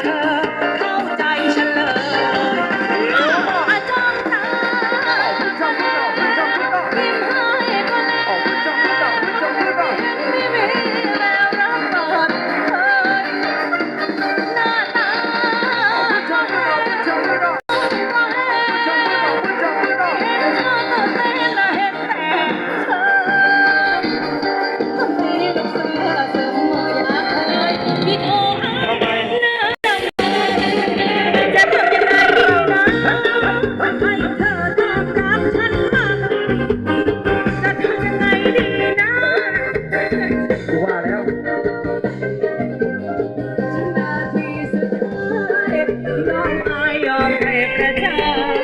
เธอเข้าใจเลยอาจ้องตายิ้มให้ก็แน่ไม่มีแล้วรับเดเผหน้าตาของเธอก็ห้ง เห็นเตื่น้นเห็นแต่เธอทำไมต้องเสืเสือมอยยคิดโกูว่าแล้วยอมายอมแพ้กระ